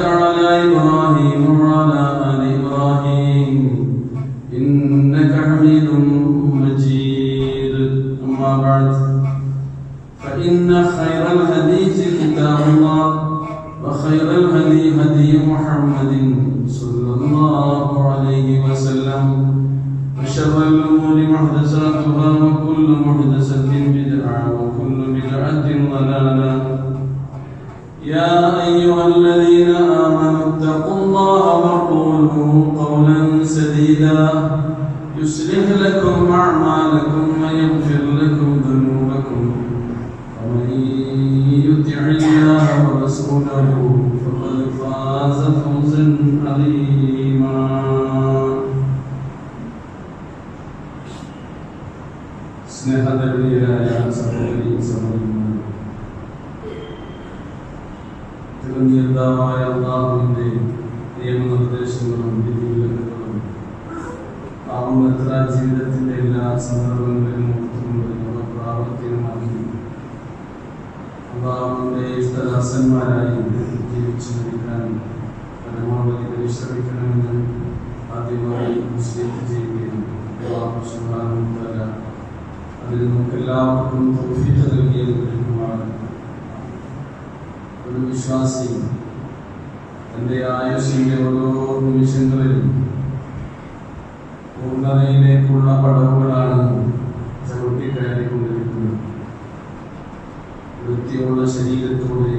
على إبراهيم وعلى സ്നേഹധരണീയരായ സഹോദരി സഹോദരന്മാർ തിരഞ്ഞെടുത്താവായ അള്ളാഹുവിന്റെ നിയമനിർദ്ദേശങ്ങളും വിധിവിലക്കുകളും ജീവിതത്തിന്റെ എല്ലാ സന്ദർഭങ്ങളിലും ഓർത്തുകൊണ്ട് അവ പ്രാവർത്തികമാക്കി അള്ളാഹുവിന്റെ ഇഷ്ടദാസന്മാരായി ജീവിച്ചു മരിക്കാൻ പരമാവധി പരിശ്രമിക്കണമെന്ന് ആദ്യമായി മുസ്ലിം ചെയ്യുകയും അള്ളാഹു വ തആല അതിൽ നമുക്കെല്ലാവർക്കും തൗഫീഖ് നൽകിയത് ലഭ്യമാണ് ഒരു വിശ്വാസി. തന്റെ ആയുഷിന്റെ ഓരോ നിമിഷങ്ങളിലും പൂർണതയിലേക്കുള്ള പടവുകളാണ് ചവിട്ടി കയറിക്കൊണ്ടിരിക്കുന്നത് വൃത്തിയുള്ള ശരീരത്തോടെ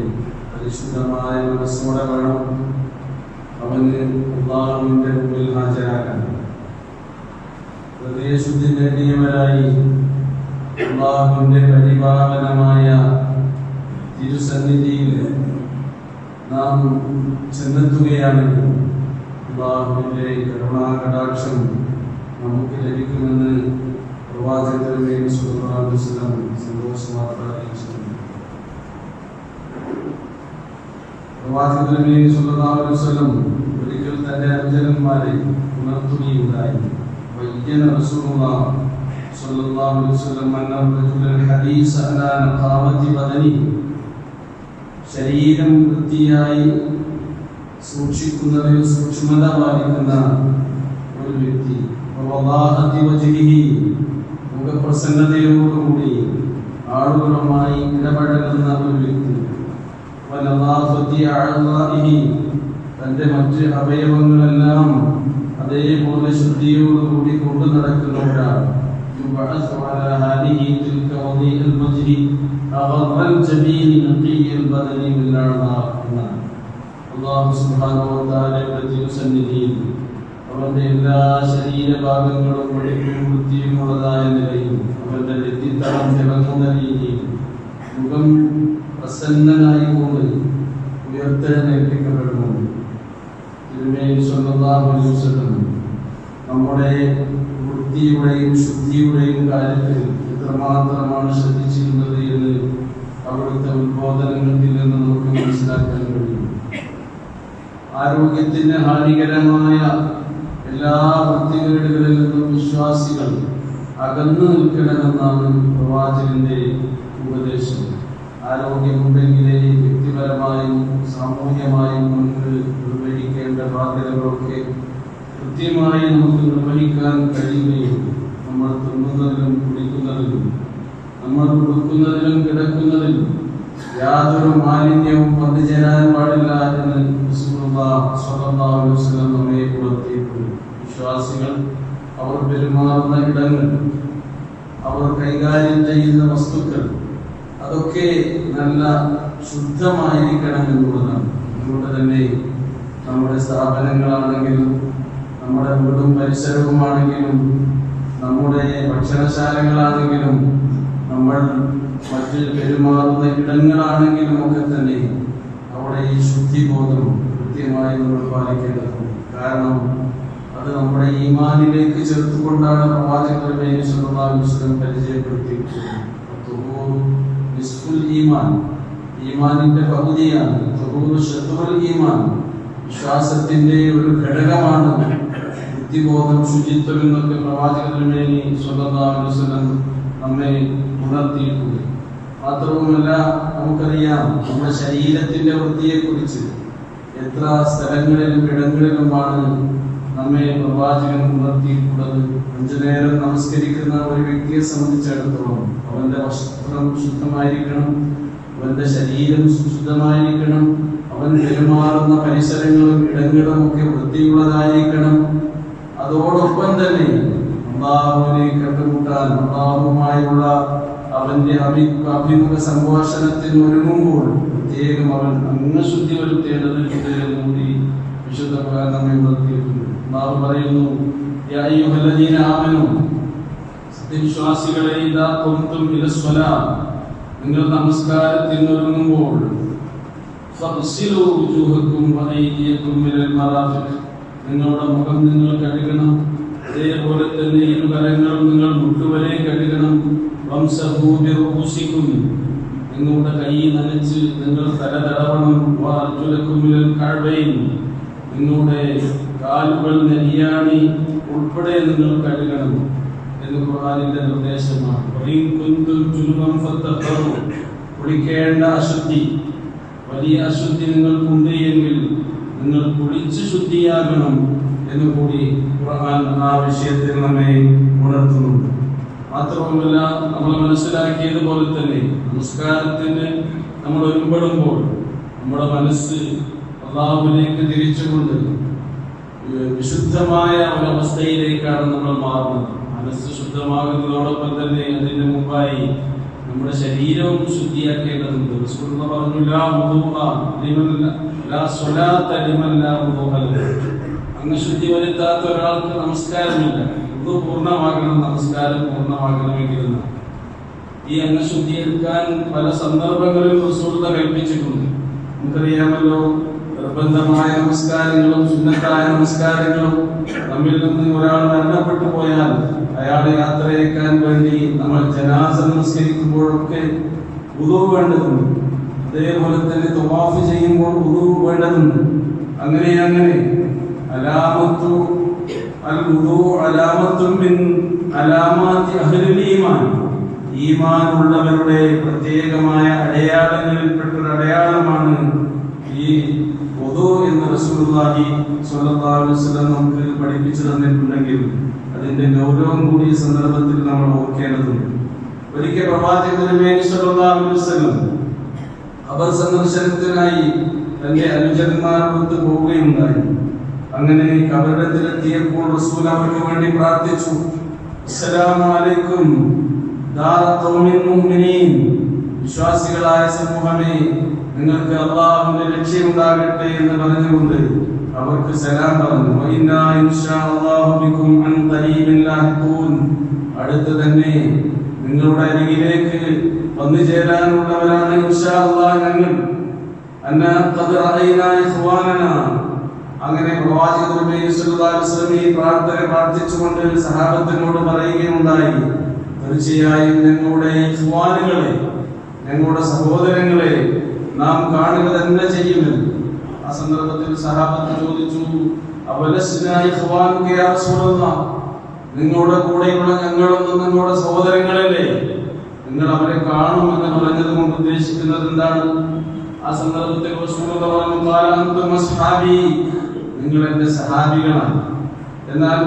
പരിശുദ്ധമായ മനസ്സോടെ വേണം അവന് അള്ളാഹുവിന്റെ മുമ്പിൽ ഹാജരാക്കാൻ ഹൃദയശുദ്ധി നേടിയവരായി അള്ളാഹുവിന്റെ പരിപാലനമായ തിരുസന്നിധിയിൽ നാം ചെന്നെത്തുകയാണെങ്കിൽ അള്ളാഹുവിന്റെ കരുണാകടാക്ഷം നമുക്ക് ലഭിക്കുമെന്ന് പ്രവാചകരുടെ സുഹൃത്തുസ്ലാം സന്തോഷവാർത്ത അറിയിച്ചിട്ടുണ്ട് പ്രവാചകരുടെ സുഹൃത്താവലം ഒരിക്കൽ തന്റെ അനുജനന്മാരെ ഉണർത്തുകയുണ്ടായി. വൈദ്യന റസൂലുള്ള സല്ലല്ലാഹു അലൈഹി വസല്ലം أن الرجل الحديث على നഖാവതി ബദനി. ശരീരം വൃത്തിയായി സൂക്ഷിക്കുന്നതിൽ സൂക്ഷ്മത പാലിക്കുന്ന ഒരു വ്യക്തി. മുഖപ്രസന്നതയോടുകൂടി ആളുകളുമായി ഇടപഴകുന്ന ഒരു വ്യക്തി. തന്റെ മറ്റ് അവയവങ്ങളെല്ലാം അതേപോലെ ശുദ്ധിയോടുകൂടി കൊണ്ടു നടക്കുന്ന ഒരാൾ يبعث على هذه تلك وضيء الوجه أغر الجبين نقي البدن من الأعضاء അള്ളാഹു സുബ്ഹാനഹുവതആലയുടെ തിരുസന്നിധിയിൽ അവന്റെ എല്ലാ ശരീരഭാഗങ്ങളും വെടിപ്പും വൃത്തിയുമുള്ളതായ നിലയിൽ അവന്റെ നെറ്റിത്തളം തിളങ്ങുന്ന രീതിയിൽ മുഖം പ്രസന്നനായിക്കൊണ്ട് ഉയർത്തെഴുന്നേൽപ്പിക്കപ്പെടുന്നു തിരുമേനി സ്വല്ലല്ലാഹു അലൈഹി വസല്ലം നമ്മുടെ വൃത്തിയുടെയും ശുദ്ധിയുടെയും കാര്യത്തിൽ എത്രമാത്രമാണ് ശ്രദ്ധിച്ചിരുന്നത് എന്ന് അവിടുത്തെ ഉദ്ബോധനങ്ങളിൽ നിന്ന് നമുക്ക് മനസ്സിലാക്കാൻ കഴിയും. ആരോഗ്യത്തിന് ഹാനികരമായ എല്ലാ വൃത്തികേടുകളിൽ നിന്നും വിശ്വാസികൾ അകന്നു നിൽക്കണമെന്നാണ് പ്രവാചകന്റെ ഉപദേശം. ആരോഗ്യമുണ്ടെങ്കിലേ വ്യക്തിപരമായും സാമൂഹ്യമായും നമുക്ക് നിർവഹിക്കേണ്ട ബാധ്യതകളൊക്കെ കൃത്യമായി നമുക്ക് നിർവഹിക്കാൻ കഴിയുകയും നമ്മൾ തിന്നുന്നതിലും കുടിക്കുന്നതിലും നമ്മൾ കൊടുക്കുന്നതിലും കിടക്കുന്നതിലും യാതൊരു മാലിന്യവും വന്നു ചേരാൻ പാടില്ല എന്ന് നമ്മെ പുലർത്തിയിട്ടുണ്ട് വിശ്വാസികൾ അവർ പെരുമാറുന്ന ഇടങ്ങൾ അവർ കൈകാര്യം ചെയ്യുന്ന വസ്തുക്കൾ അതൊക്കെ നല്ല ശുദ്ധമായിരിക്കണം എന്നുള്ളതാണ്. അതുകൊണ്ട് തന്നെ നമ്മുടെ സ്ഥാപനങ്ങളാണെങ്കിലും നമ്മുടെ വീടും പരിസരവുമാണെങ്കിലും നമ്മുടെ ഭക്ഷണശാലകളാണെങ്കിലും നമ്മൾ മറ്റ് പെരുമാറുന്ന ഇടങ്ങളാണെങ്കിലും ഒക്കെ തന്നെ അവിടെ ഈ ശുദ്ധിബോധം കൃത്യമായി നമ്മൾ പാലിക്കേണ്ടതുണ്ട്. കാരണം അത് നമ്മുടെ ഈമാനിലേക്ക് ചേർത്തുകൊണ്ടാണ് പ്രവാചകരുടെ സ്വന്തം പരിചയപ്പെടുത്തിയിട്ടുള്ളത് ഈമാൻ. ഈമാനിന്റെ പകുതിയാണ്. ഈമാൻ. വിശ്വാസത്തിന്റെ ഒരു ഘടകമാണ് ബുദ്ധിബോധം ശുചിത്വം എന്നൊക്കെ പ്രവാചകരുടെ സ്വന്തം നമ്മെ ഉണർത്തിയിട്ടുണ്ട്. മാത്രവുമല്ല നമുക്കറിയാം നമ്മുടെ ശരീരത്തിന്റെ വൃത്തിയെക്കുറിച്ച് എത്ര സ്ഥലങ്ങളിലും ഇടങ്ങളിലുമാണ് നമ്മെ പ്രവാചകൻ ഉണർത്തിയിട്ടുള്ളത്. അഞ്ചു നേരം നമസ്കരിക്കുന്ന ഒരു വ്യക്തിയെ സംബന്ധിച്ചിടത്തോളം അവന്റെ വസ്ത്രം ശുദ്ധമായിരിക്കണം അവന്റെ ശരീരം ശുദ്ധമായിരിക്കണം അവൻ പെരുമാറുന്ന പരിസരങ്ങളും ഇടങ്ങളും ഒക്കെ വൃത്തിയുള്ളതായിരിക്കണം അതോടൊപ്പം തന്നെ അള്ളാഹുവിനെ കണ്ടുമുട്ടാൻ അള്ളാഹുമായുള്ള അവന്റെ അഭി അഭിമുഖ സംഭാഷണത്തിന് ഒരുങ്ങുമ്പോൾ പ്രത്യേകം അവൻ അങ്ങ് ശുദ്ധി വരുത്തേണ്ടതുണ്ട് എന്ന് കൂടി വിശുദ്ധ നമ്മെ ഉണർത്തിയിട്ടുണ്ട് പറയുന്നു ഇലസ്വലാ നിങ്ങൾ നമസ്കാരത്തിന് മിനൽ നിങ്ങളുടെ മുഖം നിങ്ങൾ കഴുകണം. അതേപോലെ തന്നെ ഇരുകരങ്ങളും നിങ്ങൾ മുട്ടുവരെ കഴുകണം. ബിറുഊസിക്കും നിങ്ങളുടെ കൈ നനച്ച് നിങ്ങൾ തല തടവണം. വാർജുലക്കും മിനൽ കഅബൈൻ നിങ്ങളുടെ കാലുകൾ നെരിയാണി ഉൾപ്പെടെ നിങ്ങൾ കഴുകണം എന്ന് ഖുർആാനിന്റെ നിർദ്ദേശമാണ്. കുളിക്കേണ്ട അശുദ്ധി. വലിയ അശുദ്ധി നിങ്ങൾക്കുണ്ട് എങ്കിൽ നിങ്ങൾ കുളിച്ച് ശുദ്ധിയാകണം എന്ന് കൂടി ഖുർആൻ ആ വിഷയത്തിൽ നമ്മെ ഉണർത്തുന്നുണ്ട്. മാത്രമല്ല നമ്മൾ മനസ്സിലാക്കിയതുപോലെ തന്നെ നമസ്കാരത്തിന് നമ്മൾ ഒരുമ്പെടുമ്പോൾ നമ്മുടെ മനസ്സ് അള്ളാഹുവിലേക്ക് തിരിച്ചുകൊണ്ട് വിശുദ്ധമായ ഒരവസ്ഥയിലേക്കാണ് നമ്മൾ മാറുന്നത്. മനസ്സ് ശുദ്ധമാകുന്നതോടൊപ്പം തന്നെ അതിന് മുമ്പായി നമ്മുടെ ശരീരവും ശുദ്ധിയാക്കേണ്ടതുണ്ട് റസൂലുള്ള പറഞ്ഞു ലാ വുദൂഅ ലിമൻ ല- ലാ സ്വലാത്ത ലിമൻ ലാ വുദൂഅ ലഹു. അങ്ങ് ശുദ്ധി വരുത്താത്ത ഒരാൾക്ക് നമസ്കാരമില്ല ഇത് പൂർണമാകണം നമസ്കാരം പൂർണമാകണമെങ്കിൽ. ഈ അംഗശുദ്ധി എടുക്കാൻ പല സന്ദർഭങ്ങളിലും റസൂലുള്ള കൽപ്പിച്ചിട്ടുണ്ട് നമുക്കറിയാമല്ലോ നിർബന്ധമായ നമസ്കാരങ്ങളും സുന്നത്തായ നമസ്കാരങ്ങളും തമ്മിൽ നിന്ന് ഒരാൾ മരണപ്പെട്ടു പോയാൽ അയാളെ യാത്രയേക്കാൻ വേണ്ടി നമ്മൾ ജനാസ നമസ്കരിക്കുമ്പോഴൊക്കെ ഉദവ് വേണ്ടതുണ്ട്. അതേപോലെ തന്നെ തുവാഫ് ചെയ്യുമ്പോൾ ഉദവ് വേണ്ടതുണ്ട്. അങ്ങനെ അങ്ങനെ. അലാമത്തു അൽ ഉദു അലാമത്തും അലാമാത്തി അഹ്ലുൽ ഈമാൻ. ഉള്ളവരുടെ പ്രത്യേകമായ അടയാളങ്ങളിൽപ്പെട്ട ഒരു അടയാളമാണ് ഈ ഒതു എന്ന് റസൂലുള്ളാഹി സ്വല്ലല്ലാഹു അലൈഹി വസല്ലം നമുക്ക് പഠിപ്പിച്ചു തന്നിട്ടുണ്ടെങ്കിൽ അതിന്റെ ഗൗരവം കൂടി സന്ദർഭത്തിൽ നമ്മൾ ഓർക്കേണ്ടതുണ്ട്. ഒരിക്കൽ വസല്ലം അവർ സന്ദർശനത്തിനായി തന്റെ അനുചരന്മാരോട് പോവുകയുണ്ടായി. അങ്ങനെ കബറിടത്തിലെത്തിയപ്പോൾ റസൂൽ അവർക്ക് വേണ്ടി പ്രാർത്ഥിച്ചു. വിശ്വാസികളായ സമൂഹമേ നിങ്ങൾക്ക് അള്ളാഹുവിന്റെ ലക്ഷ്യമുണ്ടാകട്ടെ എന്ന് പറഞ്ഞുകൊണ്ട് അവർക്ക് സലാം പറഞ്ഞു. അടുത്ത് തന്നെ നിങ്ങളുടെ അരികിലേക്ക് വന്നു ചേരാനുള്ളവരാണ് ഞങ്ങൾ. അങ്ങനെ പ്രാർത്ഥന പ്രാർത്ഥിച്ചുകൊണ്ട് സഹാബത്തിനോട് പറയുകയുണ്ടായി. തീർച്ചയായും ഞങ്ങളുടെ ഞങ്ങളുടെ സഹോദരങ്ങളെ നാം കാണുക തന്നെ ചെയ്യുമെന്ന് ആ സന്ദർഭത്തിൽ സഹാബത്ത് ചോദിച്ചു നിങ്ങളുടെ കൂടെയുള്ള ഞങ്ങളൊന്നും നിങ്ങളുടെ സഹോദരങ്ങളല്ലേ? നിങ്ങൾ അവരെ കാണും എന്ന് പറഞ്ഞത് കൊണ്ട് ഉദ്ദേശിക്കുന്നത് എന്താണ്? ആ സന്ദർഭത്തിൽ റസൂലുള്ള പറഞ്ഞു "ഖാല അൻതും അസ്ഹാബി. നിങ്ങൾ എന്റെ സഹാബികളാണ്. എന്നാൽ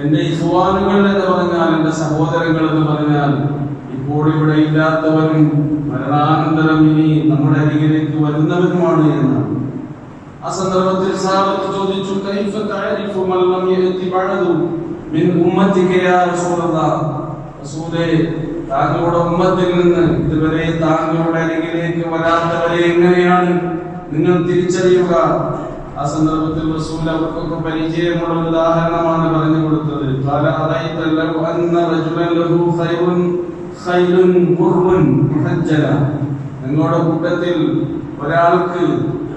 എന്റെ ഇഖ്വാനുകൾ എന്ന് പറഞ്ഞാൽ എന്റെ സഹോദരങ്ങൾ എന്ന് പറഞ്ഞാൽ ഇപ്പോൾ ഇവിടെ ഇല്ലാത്തവരും മരണാനന്തരം ഇനി നമ്മുടെ അരികിലേക്ക് വരുന്നവരുമാണ് എന്നാണ് ആ സന്ദർഭത്തിൽ സാഹബത്ത് ചോദിച്ചു കൈഫ തഅരിഫു മൻ ലം മിൻ ഉമ്മത്തിക യാ റസൂലല്ലാഹ് റസൂലേ താങ്കളുടെ ഉമ്മത്തിൽ നിന്ന് ഇതുവരെ താങ്കളുടെ അരികിലേക്ക് വരാത്തവരെ എങ്ങനെയാണ് നിങ്ങൾ തിരിച്ചറിയുക? ആ സന്ദർഭത്തിൽ റസൂൽ അവർക്കൊക്കെ പരിചയമുള്ള ഉദാഹരണമാണ് പറഞ്ഞു കൊടുത്തത്. നിങ്ങളുടെ കൂട്ടത്തിൽ ഒരാൾക്ക്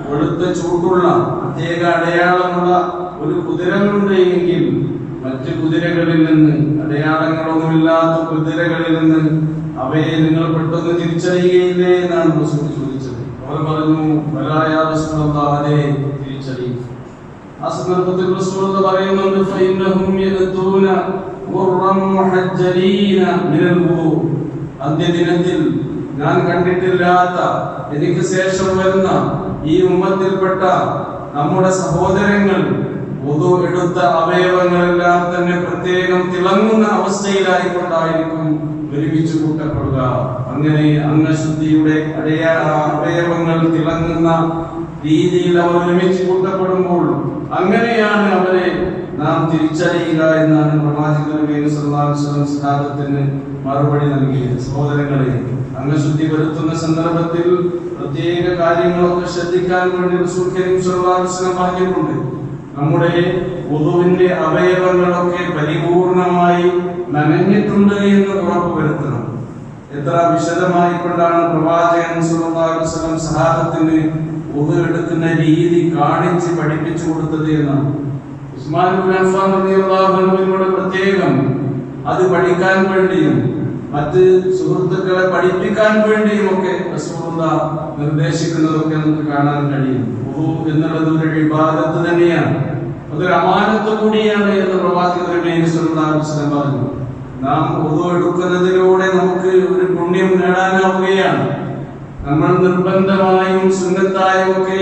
വെളുത്ത ചൂട്ടുള്ള പ്രത്യേക അടയാളമുള്ള ഒരു കുതിരകളുണ്ട് എങ്കിൽ മറ്റ് കുതിരകളിൽ നിന്ന് അടയാളങ്ങളൊന്നുമില്ലാത്ത കുതിരകളിൽ നിന്ന് അവയെ നിങ്ങൾ പെട്ടെന്ന് തിരിച്ചറിയുകയില്ലേ എന്നാണ് റസൂൽ ചോദിച്ചത്. അവർ പറഞ്ഞു വലായ റസൂലല്ലാഹേ തിരിച്ചറിയും. ആ സന്ദർഭത്തിൽ പറയുന്നുണ്ട് അന്ത്യദിനത്തിൽ ഞാൻ കണ്ടിട്ടില്ലാത്ത എനിക്ക് ശേഷം വരുന്ന ഈ ഉമ്മത്തിൽപ്പെട്ട നമ്മുടെ സഹോദരങ്ങൾ പൊതു എടുത്ത അവയവങ്ങളെല്ലാം തന്നെ പ്രത്യേകം തിളങ്ങുന്ന അവസ്ഥയിലായിക്കൊണ്ടായിരിക്കും ഒരുമിച്ച് കൂട്ടപ്പെടുക. അങ്ങനെ അംഗശുദ്ധിയുടെ അടയ അവയവങ്ങൾ തിളങ്ങുന്ന രീതിയിൽ അവർ ഒരുമിച്ച് കൂട്ടപ്പെടുമ്പോൾ അങ്ങനെയാണ് അവരെ നാം തിരിച്ചറിയുക എന്നാണ് പ്രവാചകൻ സഹാബത്തിന് മറുപടി നൽകിയത്. സഹോദരങ്ങളെ അംഗശുദ്ധി വരുത്തുന്ന സന്ദർഭത്തിൽ പ്രത്യേക കാര്യങ്ങളൊക്കെ ശ്രദ്ധിക്കാൻ വേണ്ടി പറഞ്ഞിട്ടുണ്ട്. നമ്മുടെ പൊതുവിന്റെ അവയവങ്ങളൊക്കെ പരിപൂർണമായി നനഞ്ഞിട്ടുണ്ട് എന്ന് ഉറപ്പുവരുത്തണം. എത്ര വിശദമായി കൊണ്ടാണ് പ്രവാചകൻ സല്ലല്ലാഹു എടുക്കുന്ന രീതി കാണിച്ച് പഠിപ്പിച്ചു കൊടുത്തത് എന്നാണ്. ഉസ്മാൻ പ്രത്യേകം അത് പഠിക്കാൻ വേണ്ടിയും മറ്റ് സുഹൃത്തുക്കളെ പഠിപ്പിക്കാൻ വേണ്ടിയും ഒക്കെ നിർദ്ദേശിക്കുന്നതൊക്കെ നമുക്ക് കാണാൻ കഴിയും. വുദു എന്നുള്ളത് ഒരു ഇബാദത്ത് തന്നെയാണ്. അതൊരു അമാനത്ത് കൂടിയാണ് എന്ന് വസല്ലം പറഞ്ഞു. നാം ഒതു എടുക്കുന്നതിലൂടെ നമുക്ക് ഒരു പുണ്യം നേടാനാവുകയാണ്. നമ്മൾ നിർബന്ധമായും സുന്നത്തായും ഒക്കെ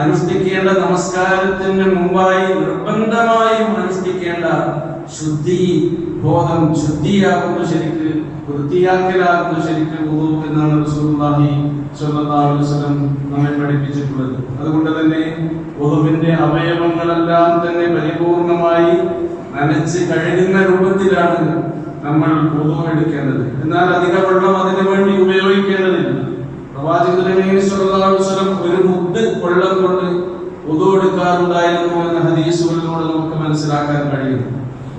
അനുഷ്ഠിക്കേണ്ട നമസ്കാരത്തിന് മുമ്പായി നിർബന്ധമായും അനുഷ്ഠിക്കേണ്ട ശുദ്ധി ബോധം ശുദ്ധിയാകുന്ന ശരിക്ക് വൃത്തിയാക്കലാകുന്ന ശരിക്ക് എന്നാണ് റസൂലുള്ളാഹി സ്വല്ലല്ലാഹു അലൈഹി വസല്ലം നമ്മെ പഠിപ്പിച്ചിട്ടുള്ളത്. അതുകൊണ്ട് തന്നെ വുദുവിന്റെ അവയവങ്ങളെല്ലാം തന്നെ പരിപൂർണമായി നനച്ച് കഴുകുന്ന രൂപത്തിലാണ് നമ്മൾ വുദു എടുക്കേണ്ടത്. എന്നാൽ അധിക വെള്ളം അതിനു വേണ്ടി ഉപയോഗിക്കേണ്ടതില്ല. പ്രവാചകൻ ഒരു മുദ്ദ് വെള്ളം കൊണ്ട് ഉതു എടുക്കാറുണ്ടായിരുന്നു എന്ന ഹദീസുകളിലൂടെ നമുക്ക് മനസ്സിലാക്കാൻ കഴിയും.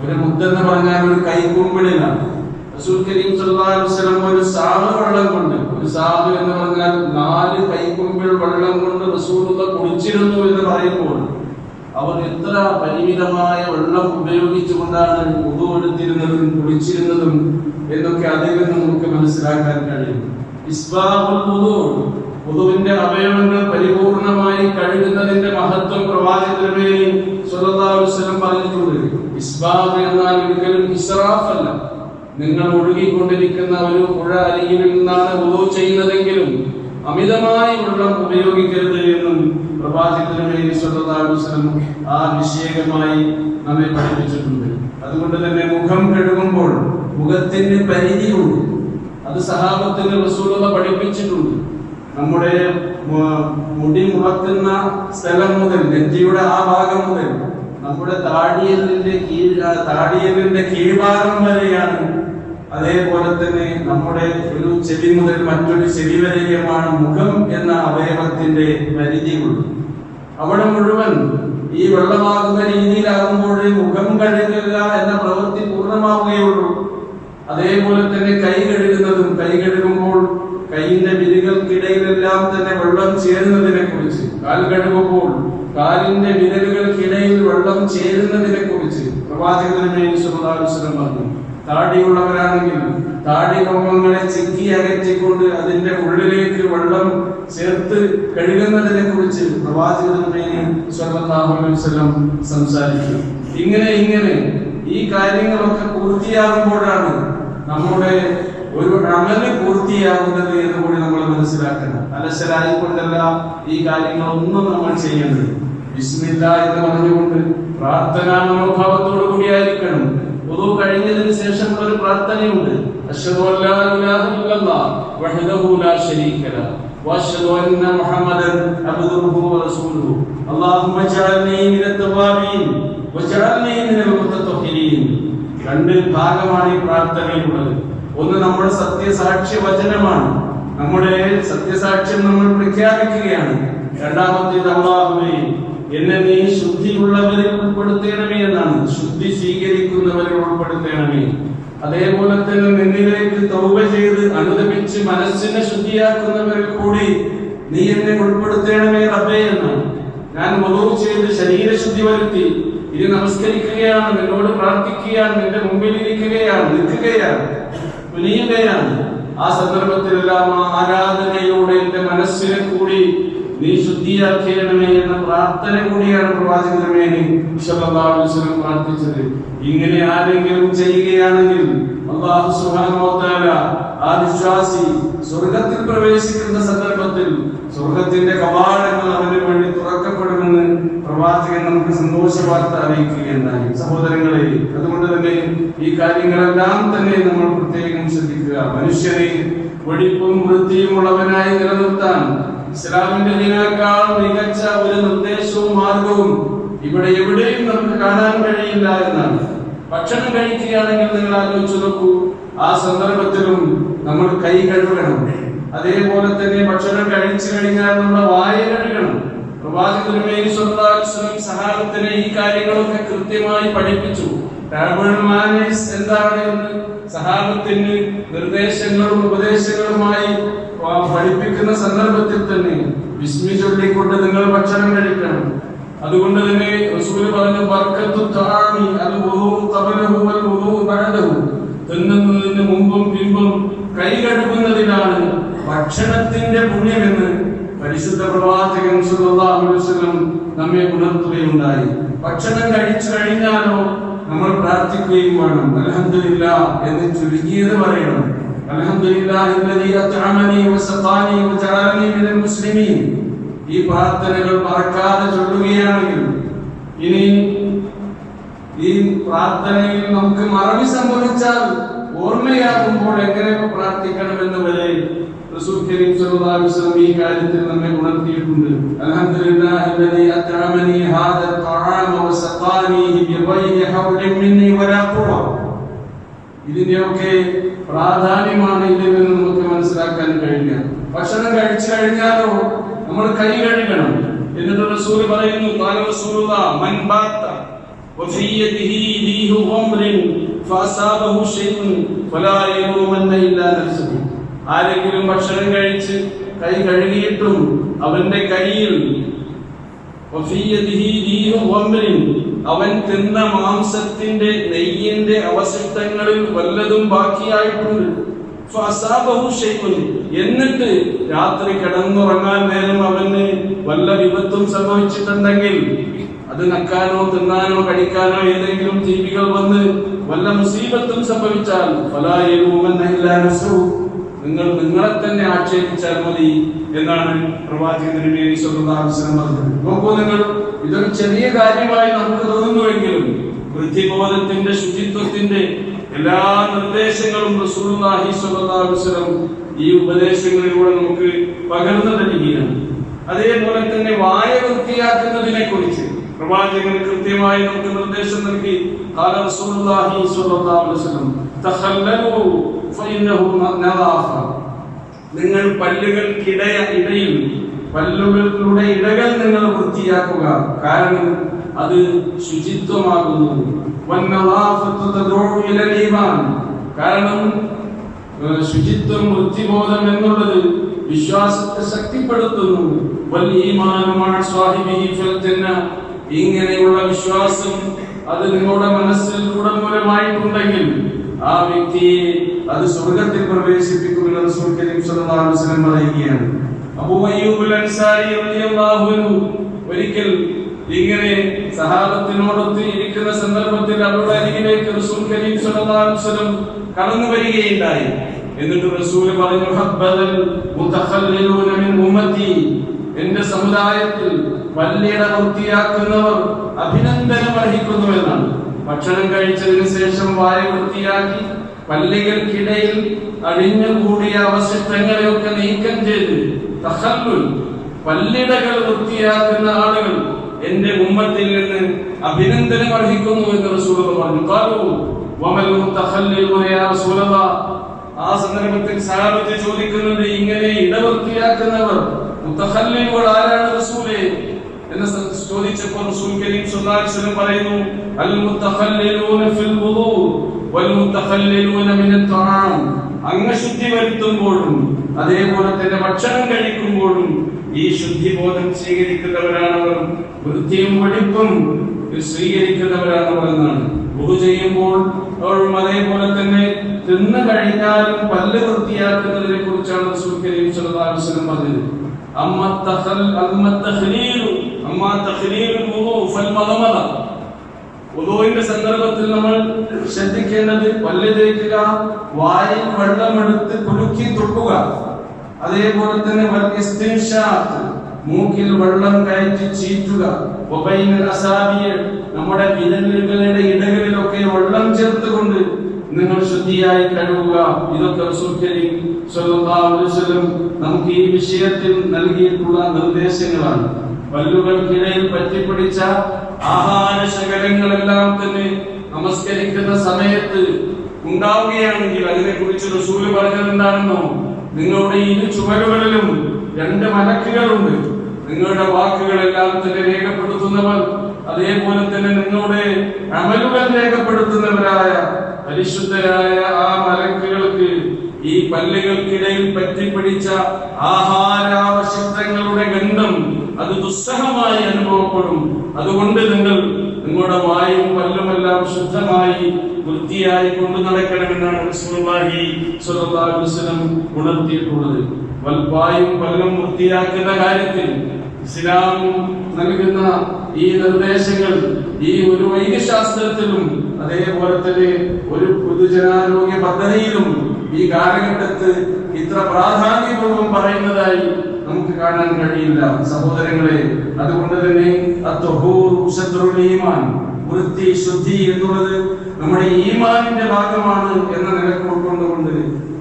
ഒരു മുദ്ദ് എന്ന് പറഞ്ഞാൽ ഒരു കൈക്കുമ്പിളിലാണ്. റസൂൽ കരീം വസല്ലം ഒരു സാഹ വെള്ളം കൊണ്ട് ഒരു സാഹ എന്ന് പറഞ്ഞാൽ നാല് കൈക്കുമ്പിൾ വെള്ളം കൊണ്ട് റസൂലുള്ള കുളിച്ചിരുന്നു എന്ന് പറയുമ്പോൾ അവർ എത്ര പരിമിതമായ വെള്ളം ഉപയോഗിച്ചുകൊണ്ടാണ് ഉതു എടുത്തിരുന്നതും കുളിച്ചിരുന്നതും എന്നൊക്കെ അതിൽ നിന്ന് നമുക്ക് മനസ്സിലാക്കാൻ കഴിയും. വുദുവിന്റെ അവയവങ്ങൾ പരിപൂർണമായി കഴുകുന്നതിന്റെ മഹത്വം പ്രവാചകരുടെ വസല്ലം പറഞ്ഞിട്ടുണ്ട്. ഇസ്ബാബ് എന്നാൽ ഒരിക്കലും ഇസ്റാഫ് അല്ല നിങ്ങൾ ഒഴുകിക്കൊണ്ടിരിക്കുന്ന ഒരു പുഴ അരികിൽ നിന്നാണ് വുദു ചെയ്യുന്നതെങ്കിലും അമിതമായി വെള്ളം ഉപയോഗിക്കരുത് എന്നും പ്രവാചകരുടെ വസല്ലം ആ വിഷയകമായി നമ്മെ പഠിപ്പിച്ചിട്ടുണ്ട്. അതുകൊണ്ട് തന്നെ മുഖം കഴുകുമ്പോൾ മുഖത്തിന് പരിധിയുണ്ട് അത് സഹാബത്തിന് റസൂലുള്ള പഠിപ്പിച്ചിട്ടുണ്ട്. നമ്മുടെ മുടി മുളക്കുന്ന സ്ഥലം മുതൽ നെഞ്ചിയുടെ ആ ഭാഗം മുതൽ നമ്മുടെ താടിയലിന്റെ താടിയലിന്റെ കീഴ്ഭാഗം വരെയാണ്. അതേപോലെ തന്നെ നമ്മുടെ ഒരു ചെവി മുതൽ മറ്റൊരു ചെവി വരെയുമാണ് മുഖം എന്ന അവയവത്തിന്റെ പരിധിയുള്ളത് അവിടെ മുഴുവൻ ഈ വെള്ളമാകുന്ന രീതിയിലാകുമ്പോൾ മുഖം കഴുകുക എന്ന പ്രവൃത്തി പൂർണമാവുകയുള്ളൂ. അതേപോലെ തന്നെ കൈ കഴുകുന്നതും കൈ കഴുകുമ്പോൾ കൈയിന്റെ വിരലുകൾക്കിടയിലെല്ലാം തന്നെ വെള്ളം ചേരുന്നതിനെ കുറിച്ച് കാൽ കഴുകുമ്പോൾ കാലിന്റെ വിരലുകൾക്കിടയിൽ വെള്ളം ചേരുന്നതിനെ കുറിച്ച് പ്രവാചകനെ പറഞ്ഞു. താടിയുള്ളവരാണെങ്കിൽ താടി രോമങ്ങളെ ചിക്കി അകറ്റിക്കൊണ്ട് അതിന്റെ ഉള്ളിലേക്ക് വെള്ളം ചേർത്ത് കഴുകുന്നതിനെ കുറിച്ച് പ്രവാചകൻ സംസാരിച്ചു ഇങ്ങനെ ഇങ്ങനെ ഈ കാര്യങ്ങളൊക്കെ പൂർത്തിയാകുമ്പോഴാണ് നമ്മുടെ ഒരു അമല് പൂർത്തിയാകുന്നത് എന്ന് കൂടി നമ്മൾ മനസ്സിലാക്കണം അലസരായിക്കൊണ്ടല്ല ഈ കാര്യങ്ങളൊന്നും നമ്മൾ ചെയ്യേണ്ടത് ബിസ്മില്ല എന്ന് പറഞ്ഞുകൊണ്ട് പ്രാർത്ഥനാ മനോഭാവത്തോടു കൂടിയായിരിക്കണം വുദു കഴിഞ്ഞതിന് ശേഷമുള്ള ഒരു പ്രാർത്ഥനയുണ്ട് അഷ്ഹദു അല്ലാ ഇലാഹ ഇല്ലല്ലാഹ് വഹ്ദഹു ലാ ശരീക ലഹ് واشهد ان محمدا عبده ورسوله اللهم اجعلني من التوابين واجعلني من المتطهرين രണ്ട് ഭാഗമാണ് ഈ പ്രാർത്ഥനയിലുള്ളത്. ഒന്ന് നമ്മുടെ സത്യസാക്ഷി വചനമാണ്. നമ്മുടെ സത്യസാക്ഷ്യം നമ്മൾ പ്രഖ്യാപിക്കുകയാണ്. രണ്ടാമത്തേത് അള്ളാഹുവേ എന്നെ നീ ശുദ്ധിയുള്ളവരിൽ ഉൾപ്പെടുത്തേണമേ എന്നാണ്. ശുദ്ധി സ്വീകരിക്കുന്നവരിൽ ഉൾപ്പെടുത്തേണമേ. അതേപോലെ തന്നെ നിന്നിലേക്ക് തൗബ ചെയ്ത് അനുദമിച്ച് മനസ്സിനെ ശുദ്ധിയാക്കുന്നവരിൽ കൂടി നീ എന്നെ ഉൾപ്പെടുത്തേണമേ റബ്ബേ എന്ന്. ഞാൻ വധു ചെയ്ത് ശരീരശുദ്ധി വരുത്തി. ഇനി നമസ്കരിക്കുകയാണ് നിന്നോട് പ്രാർത്ഥിക്കുകയാണ് നിന്റെ മുമ്പിൽ ഇരിക്കുകയാണ് നിൽക്കുകയാണ് പുനിയുകയാണ് ആ സന്ദർഭത്തിലെല്ലാം ആ ആരാധനയിലൂടെ എന്റെ മനസ്സിനെ കൂടി നീ ശുദ്ധിയാക്കിയണമേ എന്ന പ്രാർത്ഥന കൂടിയാണ് പ്രവാചകനമേനി പ്രാർത്ഥിച്ചത്. ഇങ്ങനെ ആരെങ്കിലും ചെയ്യുകയാണെങ്കിൽ ആ വിശ്വാസി സ്വർഗത്തിൽ പ്രവേശിക്കുന്ന സന്ദർഭത്തിൽ സ്വർഗത്തിന്റെ കവാടങ്ങൾ അവന് വേണ്ടി തുറക്കപ്പെടുമെന്ന് പ്രവാചകൻ നമുക്ക് സന്തോഷ വാർത്ത അറിയിക്കുകയുണ്ടായി സഹോദരങ്ങളെ അതുകൊണ്ട് തന്നെ ഈ കാര്യങ്ങളെല്ലാം തന്നെ നമ്മൾ പ്രത്യേകം ശ്രദ്ധിക്കുക. മനുഷ്യനെ വെടിപ്പും വൃത്തിയും ഉള്ളവനായി നിലനിർത്താൻ ഇസ്ലാമിന്റെ ദിനേക്കാൾ മികച്ച ഒരു നിർദ്ദേശവും മാർഗവും ഇവിടെ എവിടെയും നമുക്ക് കാണാൻ കഴിയില്ല എന്നാണ്. ഭക്ഷണം കഴിക്കുകയാണെങ്കിൽ നിങ്ങൾ ആലോചിച്ചു നോക്കൂ. ആ സന്ദർഭത്തിലും നമ്മൾ കൈ കഴുകണം. അതേപോലെ തന്നെ ഭക്ഷണം കഴിച്ചു കഴിഞ്ഞാൽ നമ്മുടെ വായ കഴുകണം. പ്രവാചകനുമേനി സഹാബത്തിനെ ഈ കാര്യങ്ങളൊക്കെ കൃത്യമായി പഠിപ്പിച്ചു. മാനേഴ്സ് എന്താണ് എന്ന് സഹാബത്തിന് നിർദ്ദേശങ്ങളും ഉപദേശങ്ങളുമായി പഠിപ്പിക്കുന്ന സന്ദർഭത്തിൽ തന്നെ വിസ്മി ചൊല്ലിക്കൊണ്ട് നിങ്ങൾ ഭക്ഷണം കഴിക്കണം. അതുകൊണ്ട് തന്നെ റസൂൽ പറഞ്ഞു ബർക്കത്തു വുദൂ ബഅദഹു. തിന്നുന്നതിന് മുമ്പും പിമ്പും കൈ കഴുകുന്നതിനാണ് ഭക്ഷണത്തിന്റെ പുണ്യമെന്ന് പരിശുദ്ധ പ്രവാചകൻ വസല്ലം നമ്മെ ഉണർത്തുകയുണ്ടായി ഭക്ഷണം കഴിച്ചു കഴിഞ്ഞാലോ നമ്മൾ പ്രാർത്ഥിക്കുകയും വേണം. അൽഹംദുലില്ലാ എന്ന് ചുരുങ്ങിയത് പറയണം. ഈ പ്രാർത്ഥനകൾ മറക്കാതെ ചൊല്ലുകയാണെങ്കിൽ ഇനി ഈ പ്രാർത്ഥനയിൽ നമുക്ക് മറവി സംഭവിച്ചാൽ ഓർമ്മയാകുമ്പോൾ എങ്ങനെയൊക്കെ പ്രാർത്ഥിക്കണമെന്ന് വരെ റസൂൽ കരീം സല്ലല്ലാഹു അലൈഹി വസല്ലം ഈ കാര്യത്തിൽ നമ്മെ ഉണർത്തിയിട്ടുണ്ട്. അൽഹംദുലില്ലാഹി അല്ലദീ അത്അമനി ഹാദ തആമ വസഖാനിഹി ബിഗൈരി ഹൗലിൻ മിന്നി വലാ ഖുവ ഇതിന്റെയൊക്കെ പ്രാധാന്യമാണ് ഇതിൽ നിന്ന് നമുക്ക് മനസ്സിലാക്കാൻ കഴിയുക ഭക്ഷണം കഴിച്ചു കഴിഞ്ഞാലോ നമ്മൾ കൈ കഴുകണം. എന്നിട്ട് റസൂൽ പറയുന്നു رسول الله മൻ بات وفي يده ലീഹു غمر فأصابه شيء ഫലാ يلومن ഇല്ലാ നഫ്സുഹു. ആരെങ്കിലും ഭക്ഷണം കഴിച്ച് കൈ കഴുകിയിട്ടും അവന്റെ കൈയിൽ അവൻ തിന്ന മാംസത്തിന്റെ നെയ്യിന്റെ അവശിഷ്ടങ്ങളിൽ വല്ലതും ബാക്കിയായിട്ടുണ്ട്. എന്നിട്ട് രാത്രി കിടന്നുറങ്ങാൻ നേരം അവന് വല്ല വിപത്തും സംഭവിച്ചിട്ടുണ്ടെങ്കിൽ അത് നക്കാനോ തിന്നാനോ കടിക്കാനോ ഏതെങ്കിലും ജീവികൾ വന്ന് വല്ല മുസീബത്തും സംഭവിച്ചാൽ നിങ്ങൾ നിങ്ങളെ തന്നെ ആക്ഷേപിച്ചാൽ മതി എന്നാണ് പ്രവാചകന് വേണ്ടി സ്വന്തം പറഞ്ഞത്. നോക്കൂ നിങ്ങൾ ഇതൊരു ചെറിയ കാര്യമായി നമുക്ക് തോന്നുന്നുവെങ്കിലും വൃദ്ധിബോധത്തിന്റെ ശുചിത്വത്തിന്റെ എല്ലാ നിർദ്ദേശങ്ങളും റസൂലുള്ളാഹി സ്വല്ലല്ലാഹു അലൈഹി വസല്ലം ഈ ഉപദേശങ്ങളിലൂടെ നമുക്ക് പകർന്നു തരികയാണ്. അതേപോലെ തന്നെ വായ വൃത്തിയാക്കുന്നതിനെ കുറിച്ച് പ്രവാചകൻ കൃത്യമായി നമുക്ക് നിർദ്ദേശം നൽകി. റസൂലുള്ളാഹി സ്വല്ലല്ലാഹു അലൈഹി വസല്ലം നിങ്ങൾ പല്ലുകൾക്കിടയ ഇടയിൽ പല്ലുകളുടെ ഇടകൾ നിങ്ങൾ വൃത്തിയാക്കുക. കാരണം അത് ശുചിത്വമാകുന്നു. കാരണം ശുചിത്വം വൃത്തിബോധം എന്നുള്ളത് വിശ്വാസത്തെ ശക്തിപ്പെടുത്തുന്നു. ഇങ്ങനെയുള്ള വിശ്വാസം അത് നിങ്ങളുടെ മനസ്സിൽ ദൃഢമൂലമായിട്ടുണ്ടെങ്കിൽ ആ വ്യക്തിയെ അത് സ്വർഗത്തിൽ പ്രവേശിപ്പിക്കുമെന്ന് റസൂൽ സല്ലല്ലാഹു അലൈഹി വസല്ലം പറയുകയാണ്. അബൂ അൻസാരി റളിയല്ലാഹു അൻഹു ഒരിക്കൽ ഇങ്ങനെ സഹാബത്തിനോടൊത്ത് ഇരിക്കുന്ന സന്ദർഭത്തിൽ അവരുടെ അരികിലേക്ക് റസൂൽ കരീം സല്ലല്ലാഹു അലൈഹി വസല്ലം കടന്നു വരികയുണ്ടായി. എന്നിട്ട് റസൂൽ പറഞ്ഞു ഹബ്ബദൽ മുതഖല്ലിലൂന മിൻ ഉമ്മത്തി. എന്റെ സമുദായത്തിൽ പല്ലിട വൃത്തിയാക്കുന്നവർ അഭിനന്ദനം അർഹിക്കുന്നു എന്നാണ്. ഭക്ഷണം കഴിച്ചതിന് ശേഷം വായ വൃത്തിയാക്കി പല്ലുകൾക്കിടയിൽ അടിഞ്ഞുകൂടിയ അവശിഷ്ടങ്ങളെയൊക്കെ നീക്കം ചെയ്ത് തഹല്ലുൽ പല്ലിടകൾ വൃത്തിയാക്കുന്ന ആളുകൾ എന്റെ ഉമ്മത്തിൽ നിന്ന് അഭിനന്ദനം അർഹിക്കുന്നു എന്ന് റസൂൽ പറഞ്ഞു. കാലു വമൽ മുത്തഖല്ലിലൂന യാ റസൂലല്ലാഹ് ആ സന്ദർഭത്തിൽ സഹാബത്ത് ചോദിക്കുന്നുണ്ട് ഇങ്ങനെ ഇടവൃത്തിയാക്കുന്നവർ മുത്തഖല്ലിലുകൾ ആരാണ് റസൂലേ? എന്ന് ചോദിച്ചപ്പോൾ റസൂൽ കരീം സല്ലല്ലാഹു അലൈഹി വസല്ലം പറയുന്നു അൽ മുത്തഖല്ലിലൂന ഫിൽ വുദൂ വൽ മുത്തഖല്ലിലൂന മിനൽ അങ്ങ് ശുദ്ധി വരുത്തുമ്പോഴും അതേപോലെ തന്നെ ഭക്ഷണം കഴിക്കുമ്പോഴും ഈ ശുദ്ധിബോധം സ്വീകരിക്കുന്നവരാണവർ. വൃത്തിയും വെടിപ്പും സ്വീകരിക്കുന്നവരാണവർ എന്നാണ് ബുഹു ചെയ്യുമ്പോൾ അതേപോലെ തന്നെ തിന്നു കഴിഞ്ഞാലും പല്ല് വൃത്തിയാക്കുന്നതിനെ കുറിച്ചാണ് റസൂൽ കരീം അലൈഹി വസല്ലം പറഞ്ഞത്. അമ്മ തഖൽ വുദുവിന്റെ സന്ദർഭത്തിൽ നമ്മൾ ശ്രദ്ധിക്കേണ്ടത് പല്ല് തേക്കുക വായിൽ വെള്ളമെടുത്ത് കുലുക്കി തുപ്പുക. അതേപോലെ തന്നെ മൂക്കിൽ വെള്ളം കയറ്റി ചീറ്റുക. നമ്മുടെ വിരലുകളുടെ ഇടകളിലൊക്കെ വെള്ളം ചേർത്തുകൊണ്ട് നിങ്ങൾ ശുദ്ധിയായി കഴുകുക. ഇതൊക്കെ നമുക്ക് ഈ വിഷയത്തിൽ നൽകിയിട്ടുള്ള നിർദ്ദേശങ്ങളാണ്. പല്ലുകൾക്കിടയിൽ പറ്റിപ്പിടിച്ച ആഹാര ശകലങ്ങളെല്ലാം തന്നെ നമസ്കരിക്കുന്ന സമയത്ത് ഉണ്ടാവുകയാണെങ്കിൽ അതിനെ കുറിച്ച് റസൂൽ പറഞ്ഞത് എന്താണെന്നോ നിങ്ങളുടെ ഇരു ചുവരുകളിലും രണ്ട് മലക്കുകളുണ്ട്. നിങ്ങളുടെ വാക്കുകളെല്ലാം തന്നെ രേഖപ്പെടുത്തുന്നവർ അതേപോലെ തന്നെ നിങ്ങളുടെ അമലുകൾ രേഖപ്പെടുത്തുന്നവരായ പരിശുദ്ധരായ ആ മലക്കുകൾക്ക് ഈ പല്ലുകൾക്കിടയിൽ പറ്റിപ്പിടിച്ച ആഹാരാവശിഷ്ടങ്ങളുടെ ഗന്ധം അത് ദുസ്സഹമായി അനുഭവപ്പെടും. അതുകൊണ്ട് നിങ്ങൾ നിങ്ങളുടെ വായും പല്ലുമെല്ലാം ശുദ്ധമായി വൃത്തിയായി കൊണ്ടു നടക്കണമെന്നാണ് റസൂലുള്ളാഹി സ്വല്ലല്ലാഹു അലൈഹി വസല്ലം ഉണർത്തിയിട്ടുള്ളത്. വൽ വായും പല്ലും വൃത്തിയാക്കുന്ന കാര്യത്തിൽ ഇസ്ലാം നൽകുന്ന ഈ നിർദ്ദേശങ്ങൾ ഈ ഒരു വൈദ്യശാസ്ത്രത്തിലും അതേപോലെ തന്നെ ഒരു പൊതുജനാരോഗ്യ പദ്ധതിയിലും ഈ കാലഘട്ടത്ത് ഇത്ര പ്രാധാന്യപൂർവം പറയുന്നതായി നമുക്ക് കാണാൻ കഴിയില്ല. സഹോദരങ്ങളെ അതുകൊണ്ട് തന്നെ വൃത്തി ശുദ്ധി എന്നുള്ളത് നമ്മുടെ ഈമാനിന്റെ ഭാഗമാണ് എന്ന നിലയ്ക്ക് ഉൾക്കൊണ്ടുകൊണ്ട്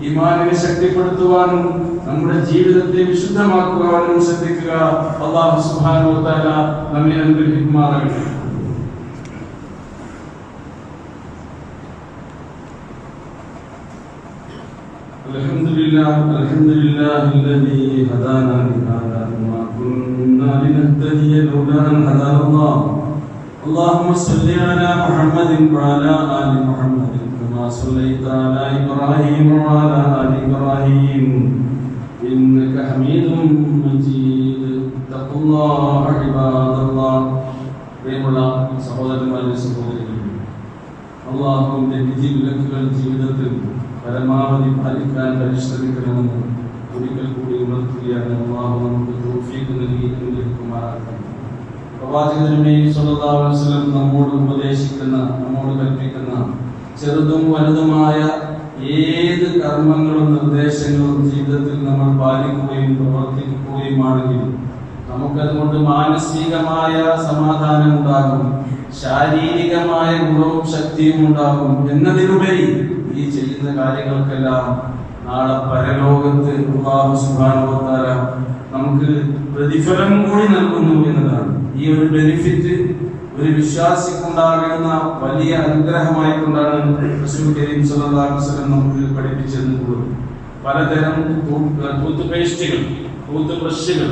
ഈമാനിനെ ശക്തിപ്പെടുത്തുവാനും നമ്മുടെ ജീവിതത്തെ വിശുദ്ധമാക്കുവാനും ശ്രദ്ധിക്കുക. അള്ളാഹു സുബ്ഹാനഹു വ തആല നമ്മെ അനുഗ്രഹിക്കുമാറാകട്ടെ. الحمد لله الحمد لله الذي هدانا لهذا وما كنا لنهتدي لولا ان هدانا الله اللهم صل على محمد وعلى ال محمد كما صليت على ابراهيم وعلى ال ابراهيم انك حميد مجيد اتقوا الله عباد الله പ്രിയമുള്ള സഹോദരന്മാരെ സഹോദരികളെ അള്ളാഹുവിന്റെ വിധി വിലക്കുകൾ ജീവിതത്തിൽ പരമാവധി പാലിക്കാൻ പരിശ്രമിക്കണമെന്ന് ഒരിക്കൽ കൂടി ഉണർത്തുകയാണ് അള്ളാഹു നമ്മോട് ഉപദേശിക്കുന്ന നമ്മോട് കൽപ്പിക്കുന്ന ചെറുതും വലുതുമായ ഏത് കർമ്മങ്ങളും നിർദ്ദേശങ്ങളും ജീവിതത്തിൽ നമ്മൾ പാലിക്കുകയും പ്രവർത്തിക്കുകയുമാണെങ്കിൽ നമുക്കതുകൊണ്ട് മാനസികമായ സമാധാനം ഉണ്ടാകും ശാരീരികമായ ഗുണവും ശക്തിയും ഉണ്ടാകും എന്നതിലുപരി ഈ ചെയ്യുന്ന കാര്യങ്ങൾക്കെല്ലാം നാളെ പരലോകത്ത് തആല നമുക്ക് പ്രതിഫലം കൂടി നൽകുന്നു എന്നതാണ്. ഈ ഒരു ബെനിഫിറ്റ് ഒരു വിശ്വാസിക്കുണ്ടാകുന്ന വലിയ അനുഗ്രഹമായിക്കൊണ്ടാണ് കരീം സല്ലല്ലാഹു അലൈഹി വസല്ലം നമുക്ക് പഠിപ്പിച്ചു കൂടുതൽ പലതരം ടൂത്ത് പേസ്റ്റുകൾ ടൂത്ത് ബ്രഷുകൾ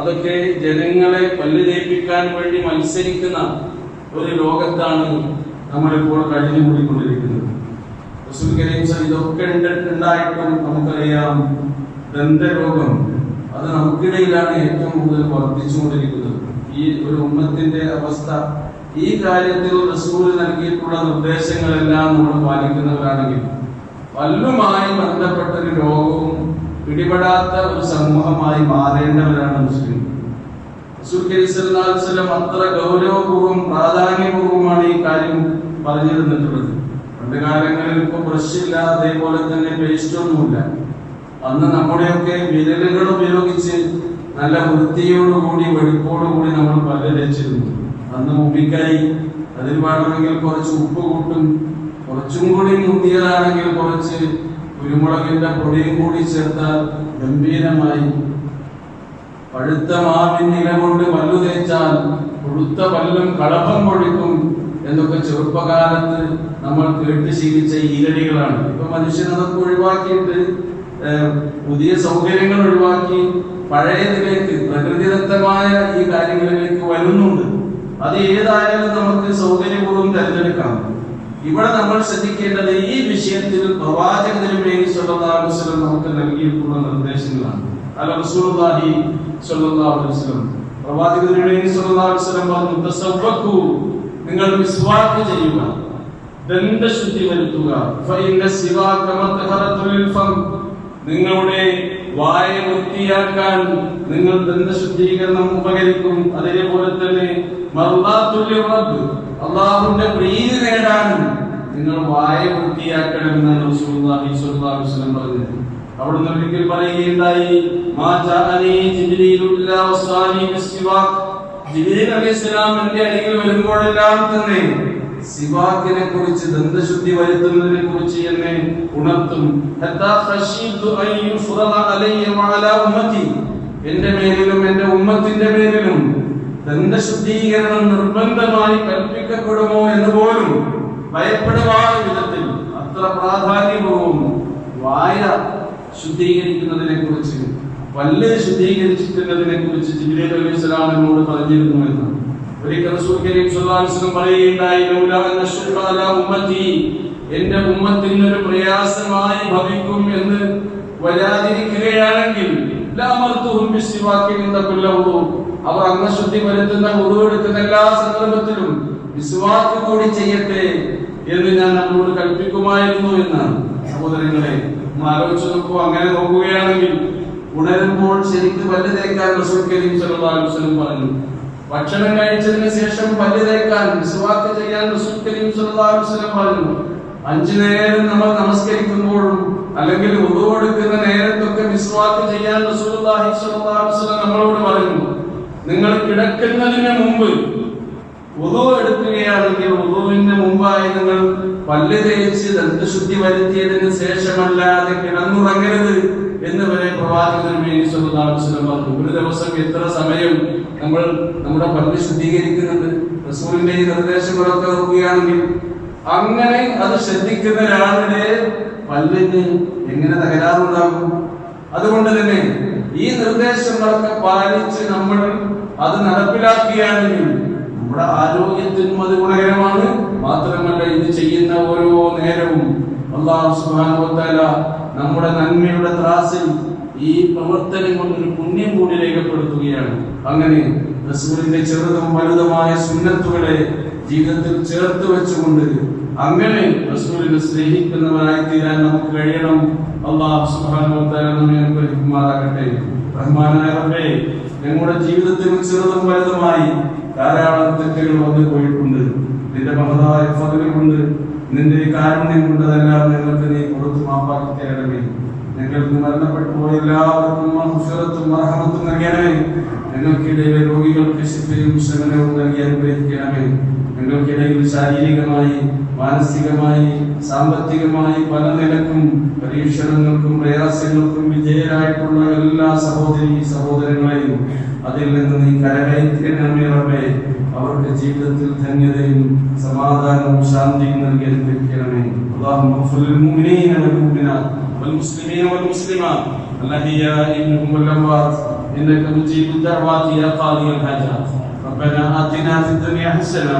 അതൊക്കെ ജനങ്ങളെ പല്ല് തേപ്പിക്കാൻ വേണ്ടി മത്സരിക്കുന്ന ഒരു ലോകത്താണ് നമ്മളിപ്പോൾ കഴിഞ്ഞുകൂടിക്കൊണ്ടിരിക്കുന്നത്. റസൂൽ കരീം ഇതൊക്കെ ഉണ്ട്- ഉണ്ടായിട്ടും നമുക്കറിയാം. ദന്തരോഗം അത് നമുക്കിടയിലാണ് ഏറ്റവും കൂടുതൽ വർദ്ധിച്ചുകൊണ്ടിരിക്കുന്നത്. ഈ ഒരു ഉമ്മത്തിന്റെ അവസ്ഥ ഈ കാര്യത്തിൽ റസൂൽ നൽകിയിട്ടുള്ള നിർദ്ദേശങ്ങളെല്ലാം നമ്മൾ പാലിക്കുന്നവരാണെങ്കിൽ പല്ലുമായി ബന്ധപ്പെട്ട ഒരു രോഗവും പിടിപെടാത്ത ഒരു സമൂഹമായി മാറേണ്ടവരാണ് മുസ്ലിം. റസൂൽ അത്ര ഗൗരവപൂർവം പ്രാധാന്യപൂർവമാണ് ഈ കാര്യം പറഞ്ഞു തന്നിട്ടുള്ളത് പണ്ട് കാലങ്ങളിൽ ഇപ്പൊ ബ്രഷ് ഇല്ല അതേപോലെ തന്നെ പേസ്റ്റ് ഒന്നുമില്ല. അന്ന് നമ്മുടെയൊക്കെ വിരലുകൾ ഉപയോഗിച്ച് നല്ല വൃത്തിയോടുകൂടി വെടിപ്പോടുകൂടി നമ്മൾ പല്ല് അന്ന് മുമ്പിക്കായി അതിൽ വേണമെങ്കിൽ കുറച്ച് ഉപ്പ് കൂട്ടും കുറച്ചും കൂടി മുന്തിയതാണെങ്കിൽ കുറച്ച് കുരുമുളകിന്റെ പൊടിയും കൂടി ചേർത്താൽ ഗംഭീരമായി. പഴുത്ത മാവിൻ ഇല കൊണ്ട് പല്ലു തേച്ചാൽ കൊഴുത്ത പല്ലും കളഭം പൊഴിക്കും എന്നൊക്കെ ചെറുപ്പകാലത്ത് നമ്മൾ കേട്ട് ശീലിച്ച ഈരടികളാണ്. ഇപ്പൊ മനുഷ്യൻ അതൊക്കെ ഒഴിവാക്കിയിട്ട് പുതിയ സൗകര്യങ്ങൾ ഒഴിവാക്കി പഴയതിലേക്ക് പ്രകൃതിദത്തമായ ഈ കാര്യങ്ങളിലേക്ക് വരുന്നുണ്ട്. അത് ഏതായാലും നമുക്ക് സൗകര്യപൂർവം തിരഞ്ഞെടുക്കാം. ഇവിടെ നമ്മൾ ശ്രദ്ധിക്കേണ്ടത് ഈ വിഷയത്തിൽ പ്രവാചക തിരുമേനി സ്വലതാസ്വലം നമുക്ക് നൽകിയിട്ടുള്ള നിർദ്ദേശങ്ങളാണ്. അല്ല റസൂലുള്ളാഹി സ്വലതാസ്വലം അലൈഹി വസല്ലം. പ്രവാചക തിരുമേനി സ്വല്ലല്ലാഹു അലൈഹി വസല്ലം പറഞ്ഞു നിങ്ങൾ മിസ്വാക്ക് ചെയ്യുക. ദന്തശുദ്ധി വരുത്തുക. നിങ്ങളുടെ വായ വൃത്തിയാക്കാൻ നിങ്ങൾ ദന്തശുദ്ധീകരണം ഉപകരിക്കും. അതേപോലെ തന്നെ അള്ളാഹുന്റെ പ്രീതി നേടാൻ നിങ്ങൾ വായ വൃത്തിയാക്കണം എന്നാണ് റസൂലുള്ളാഹി സ്വല്ലല്ലാഹു അലൈഹി വസല്ലം പറഞ്ഞത്. അവിടുന്ന് ഒരിക്കൽ പറയുകയുണ്ടായി മാ ജാഅനി ജിബ്രീലു ഇല്ലാ വസാനി ബിസ്സിവാക് ജിബ്രീൽ അലൈഹിസ്സലാം എന്റെ അരികിൽ വരുമ്പോഴെല്ലാം തന്നെ സിവാക്കിനെ കുറിച്ച് ദന്തശുദ്ധി വരുത്തുന്നതിനെ കുറിച്ച് എന്നെ ഉണർത്തും. എന്റെ മേലിലും എന്റെ ഉമ്മത്തിന്റെ മേലിലും ദന്തശുദ്ധീകരണം നിർബന്ധമായി കൽപ്പിക്കപ്പെടുമോ എന്ന് പോലും ഭയപ്പെടുവാൻ വിധത്തിൽ അത്ര പ്രാധാന്യപൂർവം വായ ശുദ്ധീകരിക്കുന്നതിനെ കുറിച്ച് പല്ല് ശുദ്ധീകരിച്ചിട്ടുള്ളതിനെ കുറിച്ച് ജിബ്രീൽ അലൈഹി സ്വലാം എന്നോട് പറഞ്ഞിരുന്നു എന്ന്. ഒരിക്കൽ റസൂൽ കരീം വസല്ലം പറയുകയുണ്ടായി ഉമ്മത്തി എന്റെ ഉമ്മത്തിന് ഒരു പ്രയാസമായി ഭവിക്കും എന്ന് വരാതിരിക്കുകയാണെങ്കിൽ അവർ അംഗശുദ്ധി വരുത്തുന്ന ഉറവെടുക്കുന്ന എല്ലാ സന്ദർഭത്തിലും വിശ്വാക്ക് കൂടി ചെയ്യട്ടെ എന്ന് ഞാൻ നമ്മളോട് കൽപ്പിക്കുമായിരുന്നു എന്നാണ്. സഹോദരങ്ങളെ നമ്മൾ ആലോചിച്ച് നോക്കൂ. അങ്ങനെ നോക്കുകയാണെങ്കിൽ ഉണരുമ്പോൾ ശരിക്ക് പല്ല് തേക്കാൻ റസൂൽ കരീം സല്ലല്ലാഹു അലൈഹി വസല്ലം പറഞ്ഞു. ഭക്ഷണം കഴിച്ചതിന് ശേഷം പല്ല് തേക്കാൻ വിശ്വാസം ചെയ്യാൻ റസൂൽ കരീം സല്ലല്ലാഹു അലൈഹി വസല്ലം പറഞ്ഞു. അഞ്ചു നേരം നമ്മൾ നമസ്കരിക്കുമ്പോഴും അല്ലെങ്കിൽ ഉദു കൊടുക്കുന്ന നേരത്തൊക്കെ മിസ്വാക്ക് ചെയ്യാൻ റസൂലുള്ളാഹി അലൈഹി വസല്ലം നമ്മളോട് പറഞ്ഞു. നിങ്ങൾ കിടക്കുന്നതിന് മുമ്പ് ഉദു എടുക്കുകയാണെങ്കിൽ ഉദുവിന് മുമ്പായി നിങ്ങൾ പല്ല് തേച്ച് ദന്തശുദ്ധി വരുത്തിയതിന് ശേഷമല്ലാതെ കിടന്നുറങ്ങരുത്. എന്ന് വരെ പ്രവാചകൻ വേണ്ടി പറഞ്ഞു ഒരു ദിവസം എത്ര സമയം നമ്മൾ നമ്മുടെ പല്ല് ശുദ്ധീകരിക്കുന്നുണ്ട് റസൂലിന്റെ ഈ നിർദ്ദേശങ്ങളൊക്കെ നോക്കുകയാണെങ്കിൽ അങ്ങനെ അത് ശ്രദ്ധിക്കുന്ന ഒരാളുടെ പല്ലിന് എങ്ങനെ തകരാറുണ്ടാകും അതുകൊണ്ട് തന്നെ ഈ നിർദ്ദേശങ്ങളൊക്കെ പാലിച്ച് നമ്മൾ അത് നടപ്പിലാക്കുകയാണെങ്കിൽ നമ്മുടെ ആരോഗ്യത്തിനും അത് ഗുണകരമാണ്. മാത്രമല്ല ഇത് ചെയ്യുന്ന ഓരോ നേരവും അള്ളാഹു തആല നമ്മുടെ നന്മയുടെ ത്രാസിൽ ഈ പ്രവർത്തനം ഒരു പുണ്യം കൂടി രേഖപ്പെടുത്തുകയാണ്. അങ്ങനെ റസൂലിന്റെ ചെറുതും വലുതുമായ സുന്നത്തുകളെ ജീവിതത്തിൽ ചേർത്ത് വെച്ചുകൊണ്ട് അങ്ങനെ റസൂലിനെ സ്നേഹിക്കുന്നവരായി തീരാൻ നമുക്ക് കഴിയണം. അള്ളാഹു സുബ്ഹാനഹു വ തആല നമ്മെ അനുഗ്രഹിക്കുമാറാകട്ടെ. റബ്ബേ ഞങ്ങളുടെ ജീവിതത്തിൽ ചെറുതും വലുതുമായി ധാരാളം തെറ്റുകൾ വന്നു പോയിട്ടുണ്ട് നിന്റെ മഹതായ ഫضل കൊണ്ട് ഈ കാരുണ്യം കൊണ്ട് അതെല്ലാം ഞങ്ങൾക്ക് നീ പുറത്തു മാപ്പാക്കി തരണമേ ഞങ്ങൾക്ക് മരണപ്പെട്ടു പോയ എല്ലാവർക്കും മഹ്ഫിറത്തും മർഹമത്തും നൽകണമേ ഞങ്ങൾക്കിടയിലെ രോഗികൾക്ക് ശിപ്പയും ശമനവും നൽകി അനുഗ്രഹിക്കണമേ ഞങ്ങൾക്കിടയിൽ ശാരീരികമായി മാനസികമായി സാമ്പത്തികമായി പല നിലക്കും പരീക്ഷണങ്ങൾക്കും പ്രയാസങ്ങൾക്കും വിധേയരായിട്ടുള്ള എല്ലാ സഹോദരി സഹോദരങ്ങളെയും അതിൽ നിന്ന് നീ കരകയറ്റണമേ റബ്ബേ അവർക്ക് ജീവിതത്തിൽ ധന്യതയും സമാധാനവും ശാന്തിയും നൽകി അനുഗ്രഹിക്കണമേ اللهم اغفر للمؤمنين والمؤمنات والمسلمين والمسلمات الأحياء منهم والأموات إنك مجيب الدعوات يا قاضي الحاجات ربنا آتنا في الدنيا حسنة